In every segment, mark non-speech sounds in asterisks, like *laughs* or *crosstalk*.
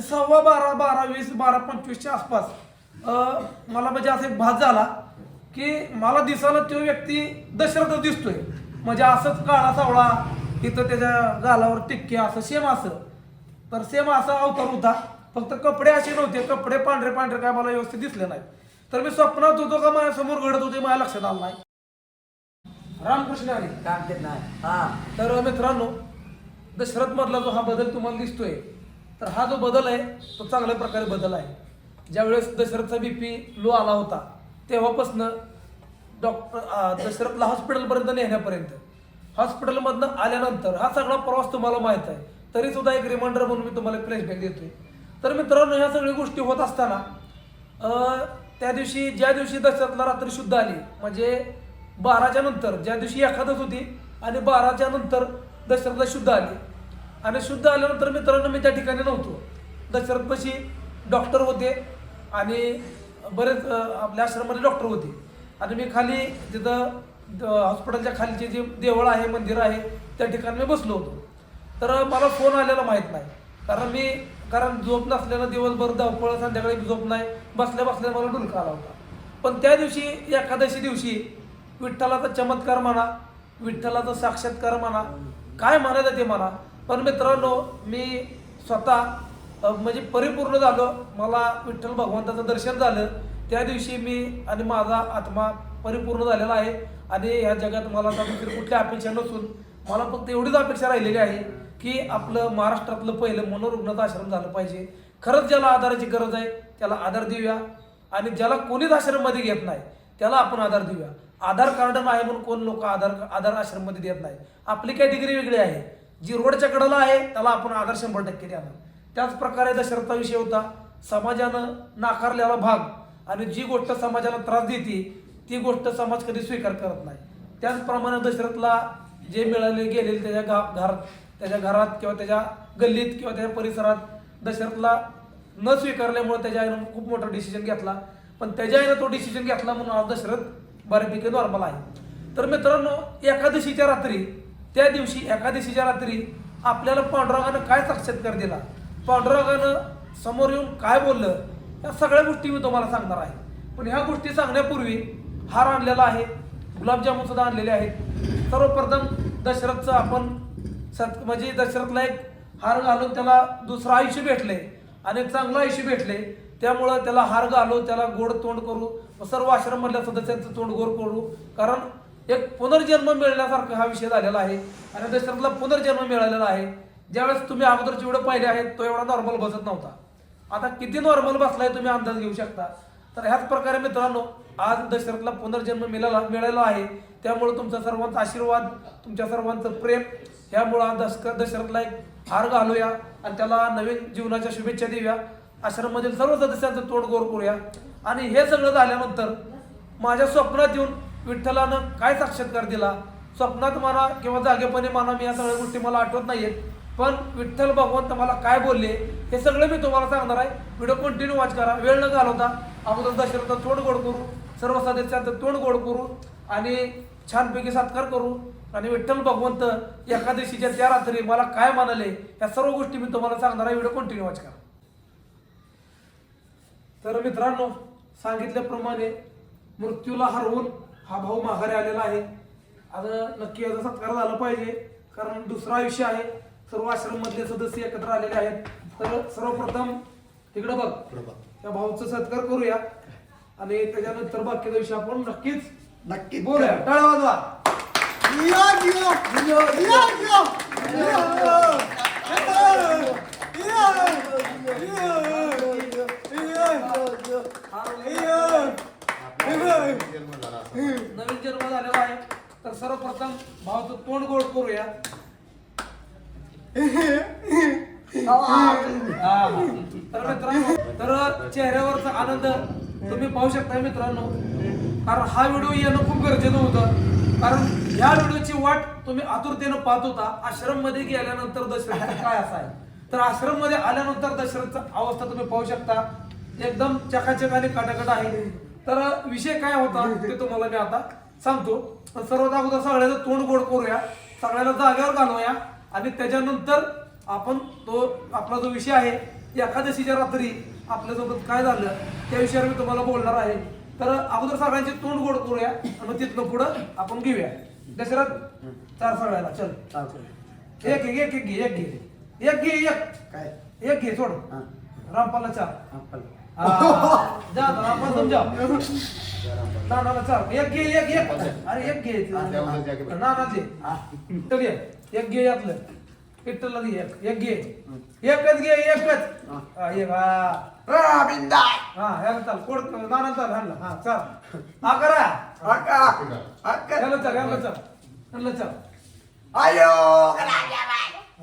सव्वा बारा बारा वीस बारा पंचवीसच्या आसपास अं, मला म्हणजे असा एक भास झाला की मला दिसायला तो व्यक्ती दशरथ दिसतोय. म्हणजे असंच काळा सावळा तिथं त्याच्या गालावर टिक्के असं सेम असं. तर सेम असा अवतार होता. फक्त कपडे असे नव्हते. कपडे पांढरे पांढरे काय मला व्यवस्थित दिसले नाही तर मी स्वप्नात होतो का माझ्यासमोर घडत होते माझ्या लक्षात आलं नाही. रामकृष्ण हरी. काम ते नाही. हा. तर मित्रांनो दशरथ मधला जो हा बदल तुम्हाला दिसतोय तर हा जो बदल आहे तो चांगल्या प्रकारे बदल आहे. ज्यावेळेस दशरथचा बी पी लो आला होता तेव्हापासनं डॉक्टर दशरथला हॉस्पिटलपर्यंत नेण्यापर्यंत. हॉस्पिटलमधनं आल्यानंतर हा सगळा प्रवास तुम्हाला माहीत आहे. तरी सुद्धा एक रिमाइंडर म्हणून मी तुम्हाला फ्लॅशबॅक देतोय. तर मित्रांनो ह्या सगळ्या गोष्टी होत असताना त्या दिवशी ज्या दिवशी दशरथला रात्री शुद्ध आली म्हणजे बाराच्या नंतर ज्या दिवशी एखादच होती आणि बाराच्या नंतर दशरथला शुद्ध आली आणि शुद्ध आल्यानंतर मित्रांनो मी त्या ठिकाणी नव्हतो. दशरथपशी डॉक्टर होते आणि बरेच आपल्या आश्रमामध्ये डॉक्टर होते. आणि मी खाली तिथं द- हॉस्पिटलच्या खालीचे जे देवळ आहे मंदिर आहे त्या ठिकाणी मी बसलो होतो. तर मला फोन आलेला माहीत नाही. कारण मी कारण झोप नसल्यानं दिवसभर धावपळ संध्याकाळी झोप नाही. बसल्या बसल्या मला डुलका आला होता. पण त्या दिवशी एकादशी दिवशी विठ्ठलाचा चमत्कार म्हणा विठ्ठलाचा साक्षात्कार म्हणा काय म्हणायचं ते म्हणा पण मित्रांनो मी स्वतः म्हणजे परिपूर्ण झालो. मला विठ्ठल भगवंताचं दर्शन झालं. त्या दिवशी मी आणि माझा आत्मा परिपूर्ण झालेला आहे. आणि ह्या जगात मला आता दुसरी कुठल्या अपेक्षा नसून मला फक्त एवढीच अपेक्षा राहिलेली आहे की आपलं महाराष्ट्रातलं पहिलं मनोरुग्णाचा आश्रम झालं पाहिजे. खरंच ज्याला आधाराची गरज आहे त्याला आधार देऊया. आणि ज्याला कोणीच आश्रममध्ये घेत नाही त्याला आपण आधार देऊया. आधार कार्ड नाही म्हणून कोण लोक आधार आधार आश्रममध्ये देत नाही. आपली कॅटेगरी वेगळी आहे. जी रोडच्या कडेला आहे त्याला आपण आधार शंभर टक्के द्यावं त्याच प्रकारे दशरथा विषय होता समाजानं नाकारलेला भाग आणि जी गोष्ट समाजाला त्रास देते ती गोष्ट समाज कधी स्वीकार करत नाही. त्याचप्रमाणे दशरथला जे मिळाले गेलेले त्याच्या गा घरात त्याच्या घरात किंवा त्याच्या गल्लीत किंवा त्याच्या परिसरात दशरथला न स्वीकारल्यामुळे त्याच्या आईनं खूप मोठा डिसिजन घेतला. पण त्याच्या आईनं तो डिसिजन घेतला म्हणून आज दशरथ बऱ्यापैकी नॉर्मल आहे. तर मित्रांनो एकादशीच्या रात्री त्या दिवशी एकादशीच्या रात्री आपल्याला पांडुरंगानं काय साक्षात्कार दिला? पांडुरंगानं समोर येऊन काय बोललं? या सगळ्या गोष्टी मी तुम्हाला सांगणार आहे. पण ह्या गोष्टी सांगण्यापूर्वी हार आणलेला आहे गुलाबजामुन सुद्धा आणलेले आहेत. सर्वप्रथम दशरथचं आपण सत म्हणजे दशरथला एक हार घालून त्याला दुसरं आयुष्य भेटले आणि एक चांगलं आयुष्य भेटले. त्यामुळं त्याला हार घालू त्याला गोड तोंड करू सर्व सर्व आश्रममधल्या सदस्यांचं तोंड गोड करू. कारण एक पुनर्जन्म मिळण्यासारखा हा विषय झालेला आहे. आणि दशरथला पुनर्जन्म मिळालेला आहे. ज्यावेळेस तुम्ही अगोदर जेवढं पाहिले आहेत तो एवढा नॉर्मल बसत नव्हता. आता किती नॉर्मल बसलाय तुम्ही अंदाज घेऊ शकता. तर ह्याच प्रकारे मित्रांनो आज दशरथला पुनर्जन्म मिळाला मिळाला आहे. त्यामुळे तुमचा सर्वांचा आशीर्वाद तुमच्या सर्वांचं प्रेम ह्यामुळं आज दशक दशरथला एक हार घालूया आणि त्याला नवीन जीवनाच्या शुभेच्छा देऊया. आश्रममधील सर्व सदस्यांचं तोड गोर करूया. आणि हे सगळं झाल्यानंतर माझ्या स्वप्नात येऊन विठ्ठलानं काय साक्षात्कार दिला? स्वप्नात म्हणा किंवा जागेपणे म्हणा मी या सगळ्या गोष्टी मला आठवत नाहीयेत. पण विठ्ठल भगवंत मला काय बोलले हे सगळं मी तुम्हाला सांगणार आहे. व्हिडिओ कंटिन्यू वॉच करा. वेळ न घालवता अगोदर दशरथ तोंड गोड करू सर्व सदस्यांचं तोंड गोड करू आणि छानपैकी सत्कार करू. आणि विठ्ठल भगवंत एकादशीच्या त्या रात्री मला काय म्हणाले या सर्व गोष्टी मी तुम्हाला सांगणार आहे. व्हिडिओ कंटिन्यू वॉच करा. तर मित्रांनो सांगितल्याप्रमाणे मृत्यूला हरवून हा भाऊ माघारी आलेला आहे. आता नक्की याचा सत्कार झाला पाहिजे. कारण दुसरं आयुष्य आहे. सर्व आश्रम मधले सदस्य एकत्र आलेले आहेत. तर सर्वप्रथम तिकडं बघ. त्या भाऊचा सत्कार करूया. आणि त्याच्यानंतर बाकीचा विषय आपण नक्कीच नक्की बोलूया. टाळा वाजवा. नवीन जन्म झालेला आहे. तर सर्वप्रथम भावाचं तोंड गोड करूया. हा. तर मित्रांनो तर चेहऱ्यावरचा आनंद तुम्ही पाहू शकता मित्रांनो. कारण हा व्हिडिओ येणं खूप गरजेचं होतं. कारण ह्या व्हिडिओची वाट तुम्ही आतुरतेनं पाहत होता. आश्रममध्ये गेल्यानंतर दशरथ काय असाय आहे? तर आश्रममध्ये आल्यानंतर दशरथचा अवस्था तुम्ही पाहू शकता. एकदम चकाचक आणि कटाकट आहे. तर विषय काय होता ते तुम्हाला मी आता सांगतो. सर्वात अगोदर सगळ्याचं तोंड गोड करूया सगळ्याला जागेवर घालूया आणि त्याच्यानंतर आपण तो आपला जो विषय आहे एकादशीच्या रात्री आपल्यासोबत काय झालं त्या विषयावर मी तुम्हाला बोलणार आहे. तर अगोदर सगळ्यांचे तोंड गोड करूया आणि तिथनं पुढं आपण घेऊया. दशरथ चार सगळ्याला चल. एक घे एक एक घे एक घे. एक घे एक. काय? एक घे सोड. हा. रामपालला चार रामपाल एक घे एक एक. घे. यातलं. दे एक. एक एकच घे एकच. हा. हा, एक हा रविंद्र हा ह्याला चाल. कोड नाना चाल ह्याला हा चाल. हा. करा अक्का अक्का ह्याला चाल ह्याला चाल. ह्याला चाल. आयो.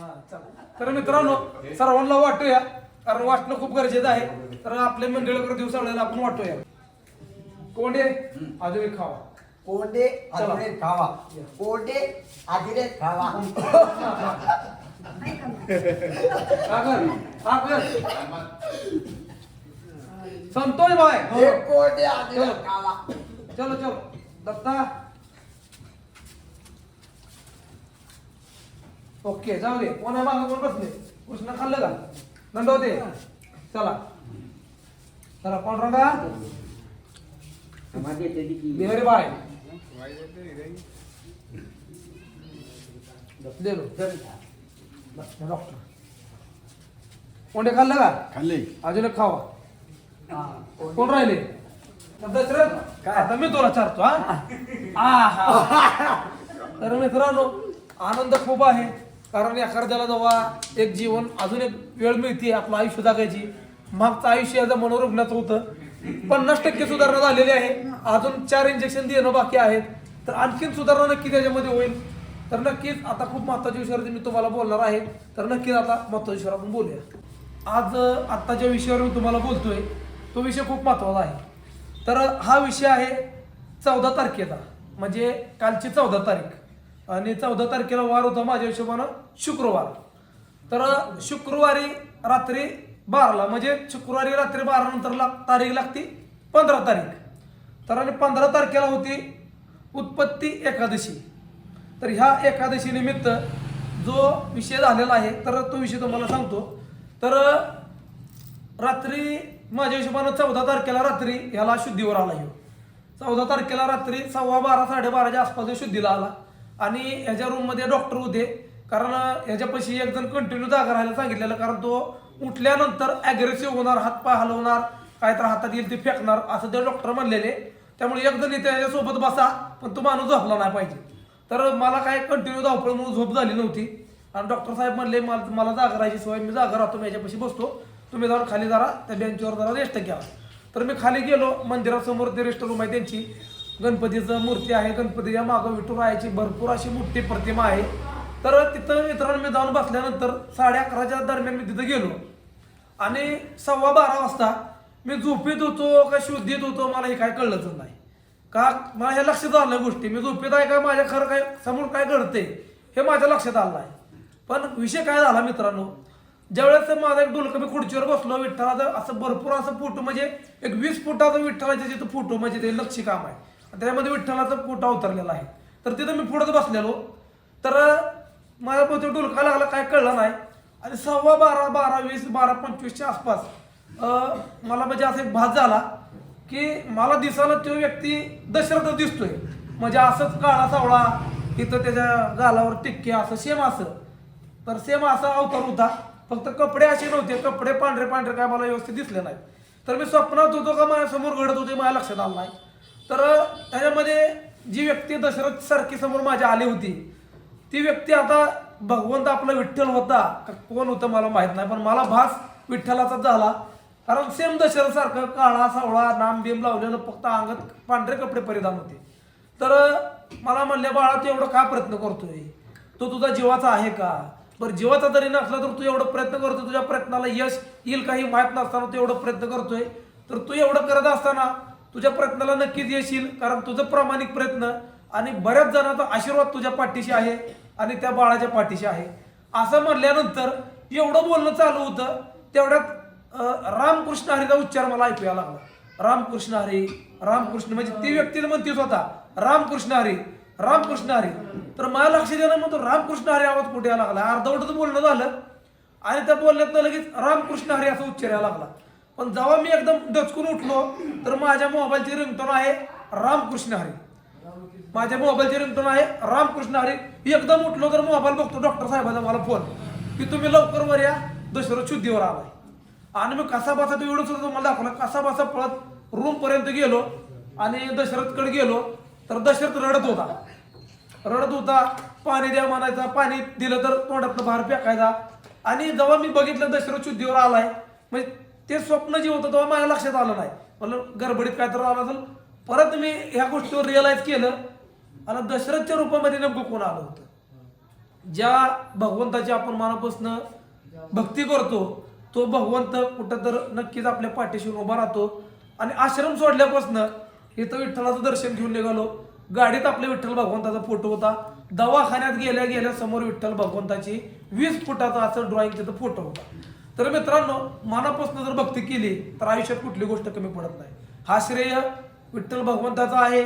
हा चाल. तर मित्रांनो सर्वांना वाटूया कारण वाटणं खूप गरजेचं आहे. तर आपल्या मंडळीकडे दिवसाळ्याला आपण वाटूया. कोंडे अजून एक खावा. कोंडे. आदिरे खावा. कोंडे आदिरे खावा. *laughs* संतोष भाई. हे कोंडे आदिरे. खावा. चलो चलो. दत्ता. ओके जाऊ दे. कोणा मागं कोण बसले? कृष्ण खाल्लं का? दंडवते चला. चला कोण रंगा. बिहारी बाय डॉक्टर कोणते खाल्लं का? खाल्ले. अजून एक खावा. कोण राहिले? दशरथ काय? आता मी तुला चारतो हा? आहा. तर मित्रांनो आनंद खूप आहे. कारण एखाद्याला जेव्हा एक जीवन अजून एक वेळ मिळते आपलं आयुष्य जगायची. मागचं आयुष्य याचं मनोरुग्णाचं होतं. पन्नास टक्के सुधारणा झालेली आहे. अजून चार इंजेक्शन देणं बाकी आहेत. तर आणखीन सुधारणा नक्की त्याच्यामध्ये होईल. तर नक्कीच आता खूप महत्त्वाच्या विषयावरती मी तुम्हाला बोलणार आहे. तर नक्कीच आता महत्त्वाच्या विषयावर आपण बोलूया. आज आत्ताच्या आत्ता ज्या विषयावर मी तुम्हाला बोलतोय तो विषय खूप महत्त्वाचा आहे. तर हा विषय आहे चौदा तारखेचा. म्हणजे कालची चौदा तारीख. आणि चौदा तारखेला वार होता माझ्या हिशोबानं शुक्रवार. तर शुक्रवारी रात्री बाराला म्हणजे शुक्रवारी रात्री बारा नंतर ला तारीख लागती पंधरा तारीख. तर आणि पंधरा तारखेला होती उत्पत्ती एकादशी. तर ह्या एकादशीनिमित्त जो विषय झालेला आहे तर तो विषय तुम्हाला सांगतो. तर रात्री माझ्या हिशोबानं चौदा तारखेला रात्री ह्याला शुद्धीवर आला येऊ चौदा तारखेला रात्री सव्वा बारा साडेबाराच्या आसपास शुद्धीला आला. आणि ह्याच्या रूममध्ये डॉक्टर होते. कारण ह्याच्यापाशी एक जण कंटिन्यू जागा राहायला सांगितलेलं कारण तो उठल्यानंतर ॲग्रेसिव्ह होणार हातपाय हलवणार काय तर हातात येईल ते फेकणार असं ते डॉक्टर म्हणलेले. त्यामुळे एक जण इथे याच्यासोबत बसा पण तो माणूस झोपला नाही पाहिजे. तर मला काय कंटिन्यू धावपळ म्हणून झोप झाली नव्हती. आणि डॉक्टर साहेब म्हणले मला मला जागा राहायची सवय मी जागा राहतो मी याच्यापाशी बसतो. तुम्ही जाऊन खाली जरा त्या बेंचवर जरा रेस्ट घ्या. तर मी खाली गेलो मंदिरासमोर ते रेस्ट रूम आहे त्यांची. गणपतीचं मूर्ती आहे गणपतीच्या मागं विठुरायाची भरपूर अशी मोठी प्रतिमा आहे. तर तिथं मित्रांनो मी जाऊन बसल्यानंतर साडे अकराच्या दरम्यान मी तिथं गेलो. आणि सव्वा बारा वाजता मी झोपेत होतो का शुद्धीत होतो मला हे काय कळलंच नाही. का मला हे लक्षात आलं गोष्टी. मी झोपेत आहे का माझ्या खरं काय समोर काय घडते हे माझ्या लक्षात आलं आहे पण विषय काय झाला मित्रांनो ज्यावेळेस माझा एक डोलकं मी खुर्चीवर बसलो विठ्ठलाचं असं भरपूर असं फोटो म्हणजे एक वीस फुटाचा विठ्ठलाच्या जिथं फोटो म्हणजे ते लक्ष काम आहे. त्याच्यामध्ये विठ्ठलाचा पोटा उतरलेला आहे. तर तिथं मी पुढंच बसलेलो. तर माझ्या पोते डोलका लागला काय कळलं नाही. आणि सव्वा बारा बारा वीस बारा पंचवीसच्या आसपास मला म्हणजे असा एक भास झाला की मला दिसायला तो व्यक्ती दशरथ दिसतोय. म्हणजे असंच काळा सावळा इथं त्याच्या गालावर टिक्के असं सेम असं. तर सेम असा अवतार होता. फक्त कपडे असे नव्हते कपडे पांढरे पांढरे काय मला व्यवस्थित दिसले नाही तर मी स्वप्नात होतो का माझ्यासमोर घडत होते माझ्या लक्षात आलं नाही. तर त्याच्यामध्ये जी व्यक्ती दशरथ सारखी समोर माझ्या आली होती ती व्यक्ती आता भगवंत आपला विठ्ठल होता. का कोण होतं मला माहीत नाही पण मला भास विठ्ठलाचा झाला. कारण सेम दशरथ सारखं काळा सावळा नाम बिम लावलेलं फक्त अंगात पांढरे कपडे परिधान होते. तर मला म्हणले बाळा तू एवढं का प्रयत्न करतोय? तो तुझा जीवाचा आहे का? बरं जीवाचा जरी नसला तर तू एवढं प्रयत्न करतोय तुझ्या प्रयत्नाला यश येईल काही माहीत नसताना तू एवढं प्रयत्न करतोय? तर तू एवढं करत असताना तुझ्या प्रयत्नाला नक्कीच येशील कारण तुझं प्रामाणिक प्रयत्न आणि बऱ्याच जणांचा आशीर्वाद तुझ्या पाठीशी आहे आणि त्या बाळाच्या पाठीशी आहे. असं म्हणल्यानंतर एवढं बोलणं चालू होतं तेवढ्यात रामकृष्ण हरीचा उच्चार मला ऐकूया लागला. रामकृष्ण हरी रामकृष्ण म्हणजे ती व्यक्ती म्हणतीच होता रामकृष्ण हरी रामकृष्ण हरी. तर मला लक्ष देणं म्हणतो रामकृष्ण हरी आवाज कुठे यायला लागला? अर्धवटच बोलणं झालं आणि त्या बोलण्यात लगेच रामकृष्ण हरी असं उच्चारायला लागला. पण जेव्हा मी एकदम दचकून उठलो तर माझ्या मोबाईलची रिंगटोन आहे रामकृष्ण हरी. माझ्या मोबाईलची रिंगटोन आहे रामकृष्ण हरी. एकदम उठलो तर मोबाईल बघतो डॉक्टर साहेबांचा मला फोन की तुम्ही लवकर वर या दशरथ शुद्धीवर आलाय. आणि मी कसा बसा तो व्हिडिओ सुद्धा तुम्हाला दाखवला कसा बसा पळत रूम पर्यंत गेलो आणि दशरथकडे गेलो तर दशरथ रडत होता. रडत होता पाणी द्या म्हणायचा पाणी दिलं तर तोंडातनं बाहेर फेकायचा. आणि जेव्हा मी बघितलं दशरथ शुद्धीवर आलाय म्हणजे ते स्वप्न जे होतं तेव्हा माझ्या लक्षात आलं नाही. म्हणलं गडबडीत काय तर आलं असेल. परत मी ह्या गोष्टीवर रिअलाईज केलं. आणि दशरथच्या रूपामध्ये नेमकं कोण आलं होतं? ज्या भगवंताची आपण मनापासून भक्ती करतो तो भगवंत कुठं तर नक्कीच आपल्या पाठीशी उभा राहतो. आणि आश्रम सोडल्यापासून इथं विठ्ठलाचं दर्शन घेऊन निघालो. गाडीत आपल्या विठ्ठल भगवंताचा फोटो होता. दवाखान्यात गेल्या गेल्या समोर विठ्ठल भगवंताची वीस फुटाचा असं ड्रॉइंग तिथं फोटो होता. तर मित्रांनो मनापासून जर भक्ती केली तर आयुष्यात कुठली गोष्ट कमी पडत नाही. हा श्रेय विठ्ठल भगवंताचा आहे.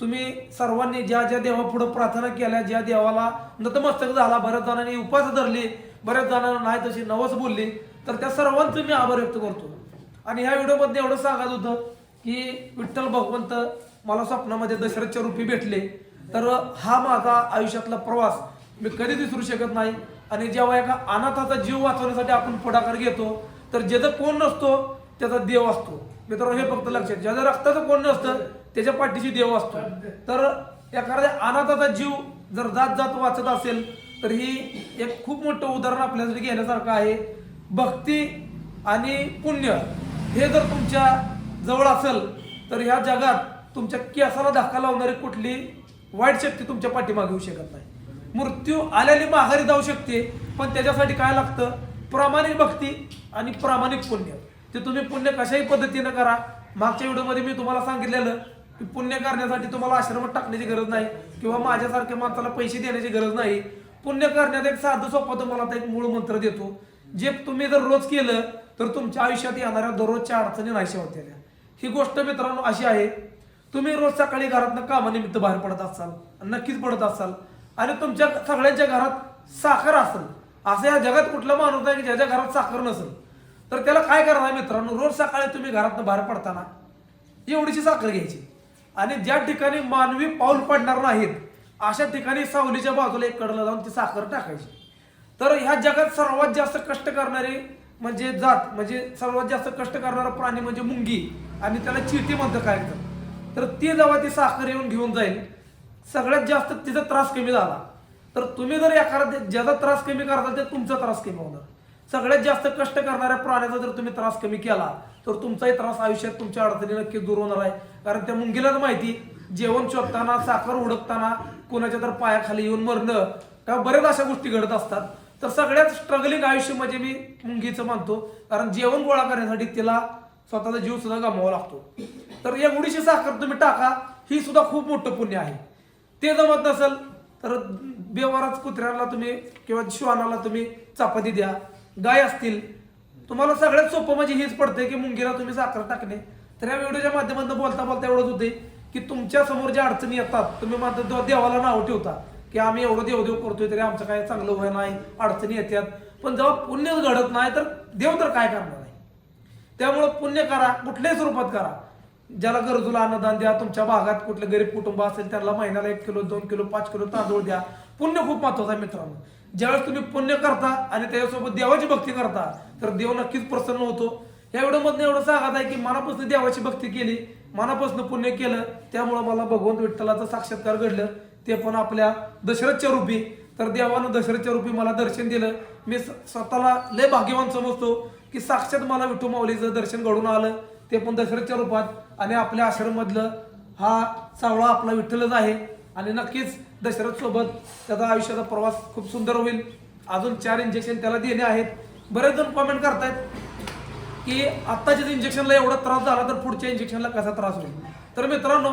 तुम्ही सर्वांनी ज्या ज्या देवापुढं प्रार्थना केल्या ज्या देवाला नतमस्तक झाला बऱ्याच जणांनी उपास धरली बऱ्याच जणांना नाही तशी नवस बोलली तर त्या सर्वांचं मी आभार व्यक्त करतो. आणि ह्या व्हिडिओमध्ये एवढं सांगत होतं की विठ्ठल भगवंत मला स्वप्नामध्ये दशरथच्या रूपी भेटले. तर हा माझा आयुष्यातला प्रवास मी कधी विसरू शकत नाही. आणि जेव्हा एका अनाथाचा जीव वाचवण्यासाठी आपण पुढाकार घेतो तर ज्याचा कोण नसतो त्याचा देव असतो. मित्रांनो हे फक्त लक्षात ज्याचं रक्ताचं कोण नसतं त्याच्या पाठीशी देव असतो. तर एखाद्या अनाथाचा जीव जर जात जात वाचत असेल तर ही एक खूप मोठं उदाहरण आपल्यासाठी घेण्यासारखं आहे. भक्ती आणि पुण्य हे जर तुमच्या जवळ असेल तर ह्या जगात तुमच्या केसाला धक्का लावणारी कुठली वाईट शक्ती तुमच्या पाठीमागे येऊ शकत नाही. मृत्यू आल्याने माघारी जाऊ शकते. पण त्याच्यासाठी काय लागतं? प्रामाणिक भक्ती आणि प्रामाणिक पुण्य. ते तुम्ही पुण्य कशाही पद्धतीनं करा. मागच्या व्हिडिओमध्ये मी तुम्हाला सांगितलेलं की पुण्य करण्यासाठी तुम्हाला आश्रमात टाकण्याची गरज नाही किंवा माझ्यासारख्या माणसाला पैसे देण्याची गरज नाही. पुण्य करण्यात एक साधं सोपं तुम्हाला आता एक मूळ मंत्र देतो. जे तुम्ही जर रोज केलं तर तुमच्या आयुष्यात येणाऱ्या दररोजच्या अडचणी नाहीशा होत्या ही गोष्ट मित्रांनो अशी आहे. तुम्ही रोज सकाळी घरातनं कामानिमित्त बाहेर पडत असाल नक्कीच पडत असाल. आणि तुमच्या सगळ्यांच्या घरात साखर असेल. असं या जगात कुठला माणूस नाही की ज्याच्या घरात साखर नसेल? तर त्याला काय करणार मित्रांनो? रोज सकाळी तुम्ही घरातनं बाहेर पडताना एवढीशी साखर घ्यायची. आणि ज्या ठिकाणी मानवी पाऊल पडणार नाहीत अशा ठिकाणी सावलीच्या बाजूला एक कडला जाऊन ती साखर टाकायची. तर ह्या जगात सर्वात जास्त कष्ट करणारी म्हणजे जात म्हणजे सर्वात जास्त कष्ट करणारा प्राणी म्हणजे मुंगी. आणि त्याला चिटी म्हणतं काय? तर तर ती जेव्हा ती साखर येऊन घेऊन जाईल सगळ्यात जास्त तिचा त्रास कमी झाला. तर तुम्ही जर एखादा ज्याचा त्रास कमी करताल तर तुमचा त्रास कमी होणार. सगळ्यात जास्त कष्ट करणाऱ्या प्राण्याचा जर तुम्ही त्रास कमी केला तर तुमचाही त्रास आयुष्यात तुमच्या अडचणी नक्की दूर होणार आहे. कारण त्या मुंगीलाच माहिती जेवण शोधताना साखर उडकताना कोणाच्या तर पायाखाली येऊन मरणं का बऱ्याच अशा गोष्टी घडत असतात. तर सगळ्यात स्ट्रगलिंग आयुष्य म्हणजे मी मुंगीचं मानतो. कारण जेवण गोळा करण्यासाठी तिला स्वतःचा जीव सुद्धा गमावा लागतो. तर या साखर तुम्ही टाका ही सुद्धा खूप मोठं पुण्य आहे. ते जमत नसेल तर बेवाराच कुत्र्याला तुम्ही किंवा श्वानाला तुम्ही चपाती द्या. गाय असतील तुम्हाला सगळ्यात सोपं म्हणजे हेच पडतंय की मुंगीला तुम्ही साखर टाकणे. तर या व्हिडिओच्या माध्यमातून बोलता बोलता एवढंच होते की तुमच्यासमोर ज्या अडचणी येतात तुम्ही मात्र देवाला नाव ठेवता की आम्ही एवढं देवदेव करतोय तरी आमचं काय चांगलं व्हाय नाही अडचणी येतात पण जेव्हा पुण्यच घडत नाही तर देव तर काय करणार नाही त्यामुळं पुण्य करा कुठल्याही स्वरूपात करा. ज्याला गरजूला अन्नदान द्या तुमच्या भागात कुठलं गरीब कुटुंब असेल त्याला महिन्याला एक किलो दोन किलो पाच किलो तांदूळ द्या. पुण्य खूप महत्वाचं आहे मित्रांनो. ज्यावेळेस तुम्ही पुण्य करता आणि त्याच्यासोबत देवाची भक्ती करता तर देव नक्कीच प्रसन्न होतो. या व्हिडिओमधनं एवढं सांगत आहे की मनापासून देवाची भक्ती केली मनापासून पुण्य केलं त्यामुळं मला भगवंत विठ्ठलाचं साक्षात्कार घडलं ते पण आपल्या दशरथच्या रूपी. तर देवानं दशरथच्या रूपी मला दर्शन दिलं. मी स्वतःला लय भाग्यवान समजतो की साक्षात मला विठू माऊलीचं दर्शन घडून आलं. ते पण दशरथच्या रूपात आणि आपल्या आश्रममधलं हा चावळा आपला विठ्ठलच आहे. आणि नक्कीच दशरथ सोबत त्याचा आयुष्याचा प्रवास खूप सुंदर होईल. अजून चार इंजेक्शन त्याला देणे आहेत. बरेच जण कॉमेंट करतायत की आत्ताच्याच इंजेक्शनला एवढा त्रास झाला तर पुढच्या इंजेक्शनला कसा त्रास होईल? तर मित्रांनो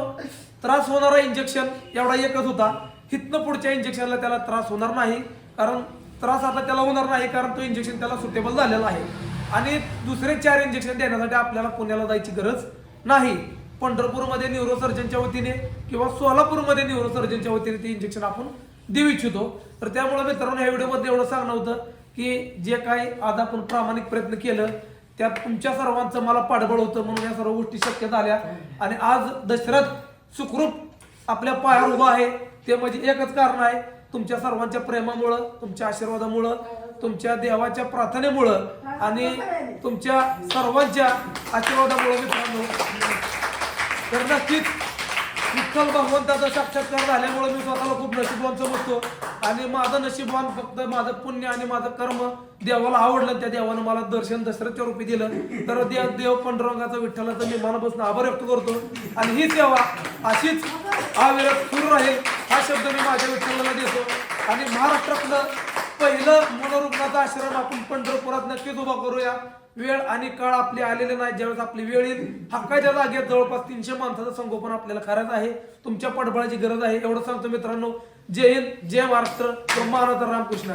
त्रास होणारा इंजेक्शन एवढा एकच होता. हिथनं पुढच्या इंजेक्शनला त्याला त्रास होणार नाही. कारण त्रास आता त्याला होणार नाही कारण तो इंजेक्शन त्याला सुटेबल झालेला आहे. आणि दुसरे चार इंजेक्शन देण्यासाठी आपल्याला पुण्याला जायची गरज नाही. पंढरपूरमध्ये न्यूरोसर्जनच्या वतीने किंवा सोलापूरमध्ये न्यूरोसर्जनच्या वतीने ते इंजेक्शन आपण देऊ इच्छितो. तर त्यामुळे मित्रांनो या व्हिडिओमध्ये एवढं सांगणं होतं की जे काही आज आपण प्रामाणिक प्रयत्न केलं त्यात तुमच्या सर्वांचं मला पाठबळ होतं म्हणून या सर्व गोष्टी शक्य झाल्या. आणि आज दशरथ सुखरूप आपल्या पायावर उभा आहे. ते म्हणजे एकच कारण आहे तुमच्या सर्वांच्या प्रेमामुळं तुमच्या आशीर्वादामुळं तुमच्या देवाच्या प्रार्थनेमुळं आणि तुमच्या सर्वांच्या आशीर्वादामुळं मित्रांनो. तर नक्कीच विठ्ठल भगवंताचा साक्षात्कार झाल्यामुळे मी स्वतःला खूप नशीबवान समजतो. आणि माझं नशीबवान फक्त माझं पुण्य आणि माझं कर्म देवाला आवडलं त्या देवानं मला दर्शन दशरथच्या रूपी दिलं. तर देव देव पांडुरंगाचा विठ्ठलाचं मी मनापासून आभार व्यक्त करतो. आणि ही सेवा अशीच अविरत सुरू राहील हा शब्द मी माझ्या विठ्ठलाला देतो. आणि महाराष्ट्रातलं पहिलं मनोरुग्णाचा आश्रम आपण पंढरपुरात नक्कीच उभा करूया. वेळ आणि काळ आपली आलेले नाही ज्यावेळेस आपली वेळ येईल. हक्काच्या जागेत जवळपास तीनशे माणसाचं संगोपन आपल्याला करायचं आहे. तुमच्या पडबळाची गरज आहे. एवढं सांगतो मित्रांनो. जय हिंद जय महाराष्ट्र. ब्रह्मानंद रामकृष्ण